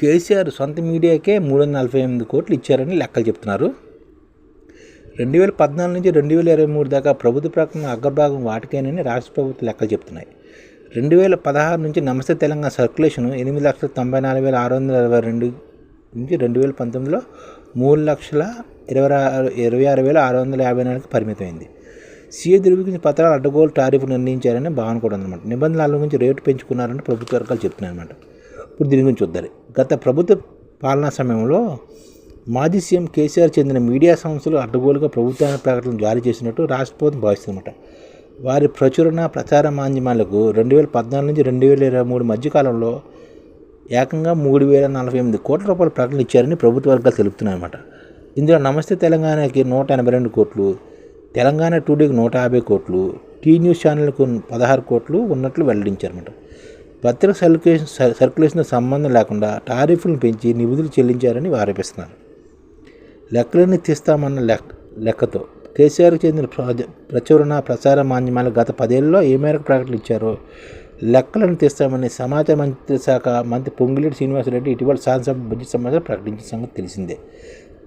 కేసీఆర్ సొంత మీడియాకే మూడు వందల నలభై ఎనిమిది కోట్లు ఇచ్చారని లెక్కలు చెప్తున్నారు. రెండు వేల పద్నాలుగు నుంచి రెండు వేల ఇరవై మూడు దాకా ప్రభుత్వ ప్రకటన అగ్రభాగం వాటికేనని రాష్ట్ర ప్రభుత్వ లెక్కలు చెప్తున్నాయి. రెండు వేల పదహారు నుంచి నమస్తే తెలంగాణ సర్క్యులేషన్ ఎనిమిది లక్షల తొంభై నాలుగు వేల ఆరు వందల ఇరవై రెండు నుంచి రెండు వేల పంతొమ్మిదిలో మూడు లక్షల ఇరవై ఆరు ఇరవై ఆరు వేల ఆరు వందల యాభై నాలుగుకి పరిమితమైంది. సీఏ ధృవీకరించిన పత్రాలు అడ్డగోలు టారిఫ్ నిర్ణయించారని భావన కూడా ఉందన్నమాట. నిబంధనల గురించి రేటు పెంచుకున్నారని ప్రభుత్వ వర్గాలు చెప్తున్నాయి అనమాట ఇప్పుడు దీని గురించి చూద్దారు గత ప్రభుత్వ పాలనా సమయంలో మాజీ సీఎం కేసీఆర్ చెందిన మీడియా సంస్థలు అడ్డగోలుగా ప్రభుత్వాన్ని ప్రకటనలు జారీ చేసినట్టు రాష్ట్ర ప్రభుత్వం భావిస్తుందన్నమాట. వారి ప్రచురణ ప్రచార మాధ్యమాలకు రెండు వేల పద్నాలుగు నుంచి రెండు వేల ఇరవై మూడు మధ్యకాలంలో ఏకంగా మూడు వేల నలభై ఎనిమిది కోట్ల రూపాయల ప్రకటనలు ఇచ్చారని ప్రభుత్వ వర్గాలు తెలుపుతున్నాయన్నమాట. ఇందులో నమస్తే తెలంగాణకి నూట ఎనభై రెండు కోట్లు తెలంగాణ టుడేకి నూట యాభై కోట్లు టీ న్యూస్ ఛానల్కు పదహారు కోట్లు ఉన్నట్లు వెల్లడించారన్నమాట. పత్రిక సర్క్యులేషన్ సర్క్యులేషన్తో సంబంధం లేకుండా టారిఫ్లను పెంచి నిధులు చెల్లించారని ఆరోపిస్తున్నారు. లెక్కలన్నీ తీస్తామన్న లెక్క లెక్కతో కేసీఆర్కి చెందిన ప్రచురణ ప్రసార మాధ్యమాలు గత పదేళ్ళలో ఏ మేరకు ప్రకటించారో ఇచ్చారో లెక్కలను తీస్తామని సమాచార మంత్రి శాఖ మంత్రి పొంగిలేటి శ్రీనివాసరెడ్డి ఇటీవల శాసనసభ బడ్జెట్ సమాచారం ప్రకటించిన సంగతి తెలిసిందే.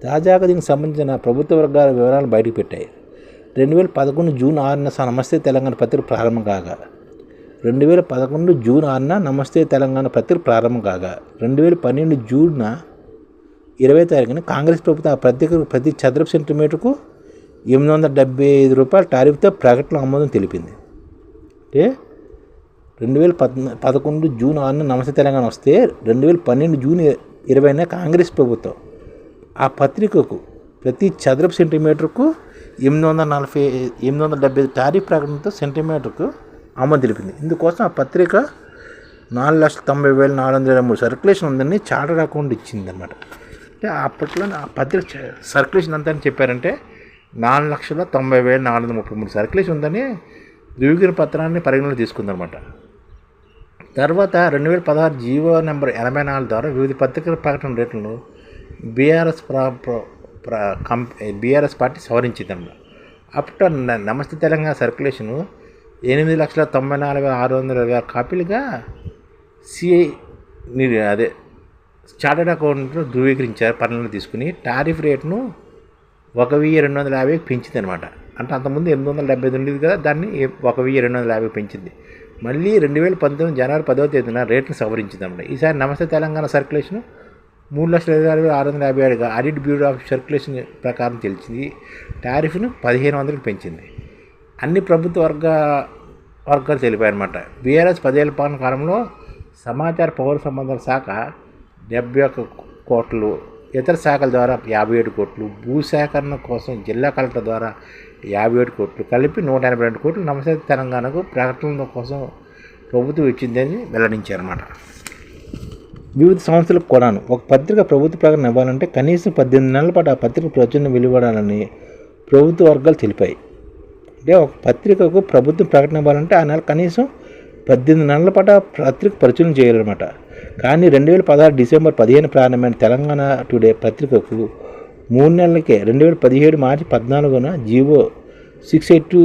తాజాగా దీనికి సంబంధించిన ప్రభుత్వ వర్గాల వివరాలు బయటకు పెట్టాయి. రెండు వేల పదకొండు జూన్ ఆరున నమస్తే తెలంగాణ పత్రిక ప్రారంభం కాగా రెండు వేల పదకొండు జూన్ ఆరున నమస్తే తెలంగాణ పత్రిక ప్రారంభం కాగా రెండు వేల పన్నెండు జూన్న ఇరవై తారీఖున కాంగ్రెస్ ప్రభుత్వం ఆ పత్రిక ప్రతి చదరపు సెంటీమీటర్కు ఎనిమిది వందల డెబ్బై ఐదు రూపాయల టారిఫ్తో ప్రకటన ఆమోదం తెలిపింది. అంటే రెండు వేల పద్ పదకొండు జూన్ ఆరున నమస్తే తెలంగాణ వస్తే రెండు వేల పన్నెండు జూన్ ఇరవైన కాంగ్రెస్ ప్రభుత్వం ఆ పత్రికకు ప్రతి చదరపు సెంటీమీటర్కు ఎనిమిది వందల నలభై ఎనిమిది వందల డెబ్బై టారిఫ్ ప్రకటనతో సెంటీమీటర్కు ఆమె తెలిపింది. ఇందుకోసం ఆ పత్రిక నాలుగు లక్షల తొంభై వేల నాలుగు వందల మూడు సర్క్యులేషన్ ఉందని చార్టర్ అకౌంట్ ఇచ్చింది అనమాట అంటే అప్పట్లో ఆ పత్రిక సర్క్యులేషన్ అంతా అని చెప్పారంటే నాలుగు లక్షల తొంభై వేల నాలుగు వందల ముప్పై మూడు సర్క్యులేషన్ ఉందని ధృవీకరణ పత్రాన్ని పరిగణలో తీసుకుందనమాట తర్వాత రెండు వేల పదహారు జీవో నెంబర్ ఎనభై నాలుగు ద్వారా వివిధ పత్రికల ప్రకటన రేట్లను బీఆర్ఎస్ ప్రా ప్ర కం బీఆర్ఎస్ పార్టీ సవరించిందన్నమాట. అప్పుడు నమస్తే తెలంగాణ సర్క్యులేషను ఎనిమిది లక్షల తొంభై నాలుగు వేల ఆరు వందల ఇరవై ఆరు కాపీలుగా సిఐ అదే చార్టెడ్ అకౌంట్లో ధృవీకరించారు పనులను తీసుకుని. టారిఫ్ రేట్ను ఒక వెయ్యి రెండు వందల యాభైకి పెంచింది అనమాట అంటే అంతకుముందు ఎనిమిది వందల డెబ్బై ఐదు ఉండేది కదా దాన్ని ఒక వెయ్యి రెండు వందల యాభై పెంచింది. మళ్ళీ రెండు వేల పంతొమ్మిది జనవరి పదవ తేదీన రేట్ను సవరించింది అనమాట ఈసారి నమస్తే తెలంగాణ సర్క్యులేషన్ మూడు లక్షల ఇరవై ఆరు వేల ఆరు వందల యాభై ఏడుగా ఆడిట్ బ్యూరో ఆఫ్ సర్క్యులేషన్ ప్రకారం తెలిసింది. టారిఫ్ను పదిహేను వందలకు పెంచింది. అన్ని ప్రభుత్వ వర్గ వర్గాలు తెలిపాయన్నమాట బీఆర్ఎస్ పదేళ్ళ పాలన కాలంలో సమాచార పౌర సంబంధాల శాఖ డెబ్బై ఒక్క కోట్లు ఇతర శాఖల ద్వారా యాభై ఏడు కోట్లు భూసేకరణ కోసం జిల్లా కలెక్టర్ ద్వారా యాభై ఏడు కోట్లు కలిపి నూట ఎనభై రెండు కోట్లు నమస్తే తెలంగాణకు ప్రకటనల కోసం ప్రభుత్వం ఇచ్చిందని వెల్లడించారన్నమాట. వివిధ సంస్థలకు కొనాను ఒక పత్రిక ప్రభుత్వ ప్రకటన ఇవ్వాలంటే కనీసం పద్దెనిమిది నెలల పాటు ఆ పత్రిక ప్రచురణ వెలువడాలని ప్రభుత్వ వర్గాలు తెలిపాయి. అంటే ఒక పత్రికకు ప్రభుత్వం ప్రకటన ఇవ్వాలంటే ఆ నెల కనీసం పద్దెనిమిది నెలల పాటు పత్రిక ప్రచురణ చేయాలన్నమాట. కానీ రెండు వేల పదహారు డిసెంబర్ పదిహేను ప్రారంభమైన తెలంగాణ టుడే పత్రికకు మూడు నెలలకే రెండు వేల పదిహేడు మార్చి పద్నాలుగున జీవో సిక్స్ ఎయిట్ టూ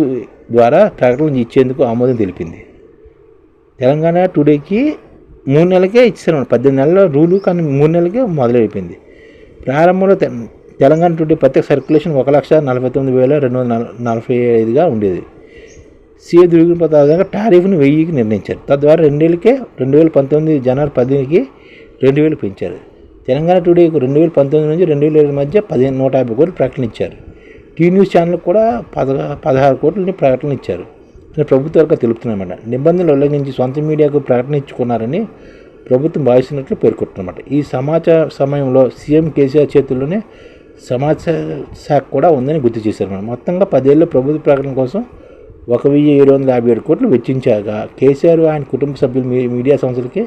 ద్వారా ప్రకటనలు ఇచ్చేందుకు ఆమోదం తెలిపింది. తెలంగాణ టుడేకి మూడు నెలలకే ఇచ్చారు పద్దెనిమిది నెలల రూలు కానీ మూడు నెలలకే మొదలైపోయింది. ప్రారంభంలో తెలంగాణ టుడే ప్రత్యేక సర్క్యులేషన్ ఒక లక్ష నలభై తొమ్మిది వేల రెండు వందల నల- నలభై ఐదుగా ఉండేది. సీఏ ధృవీకరణ పత్రాలుగా టారిఫ్ను వెయ్యికి నిర్ణయించారు. తద్వారా రెండేళ్ళకే రెండు వేల పంతొమ్మిది జనవరి పదికి రెండు వేలు పెంచారు. తెలంగాణ టుడేకు రెండు వేల పంతొమ్మిది నుంచి రెండు వేల ఇరవై మధ్య పదిహేను నూట యాభై కోట్లు ప్రకటన టీ న్యూస్ ఛానల్ కూడా పద పదహారు కోట్లని ప్రకటన ఇచ్చారు. అని ప్రభుత్వ వర్గాలు తెలుపుతున్నమాట నిబంధనలు ఉల్లంఘించి సొంత మీడియాకు ప్రకటన ఇచ్చుకున్నారని ప్రభుత్వం భావిస్తున్నట్లు పేర్కొంటున్నమాట. ఈ సమాచార సమయంలో సీఎం కేసీఆర్ చేతుల్లోనే సమాచార శాఖ కూడా ఉందని గుర్తు చేశారు మనం మొత్తంగా పదేళ్ళు ప్రభుత్వ ప్రకటన కోసం ఒక వెయ్యి ఏడు వందల యాభై ఏడు కోట్లు వెచ్చించాక కేసీఆర్ ఆయన కుటుంబ సభ్యులు మీ- మీడియా సంస్థలకి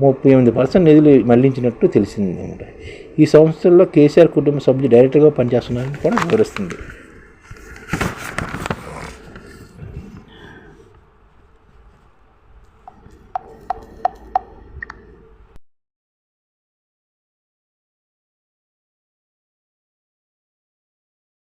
ముప్పై ఎనిమిది పర్సెంట్ నిధులు మళ్ళించినట్టు తెలిసింది అనమాట ఈ సంస్థల్లో కేసీఆర్ కుటుంబ సభ్యులు డైరెక్ట్గా పనిచేస్తున్నారని కూడా వివరిస్తుంది.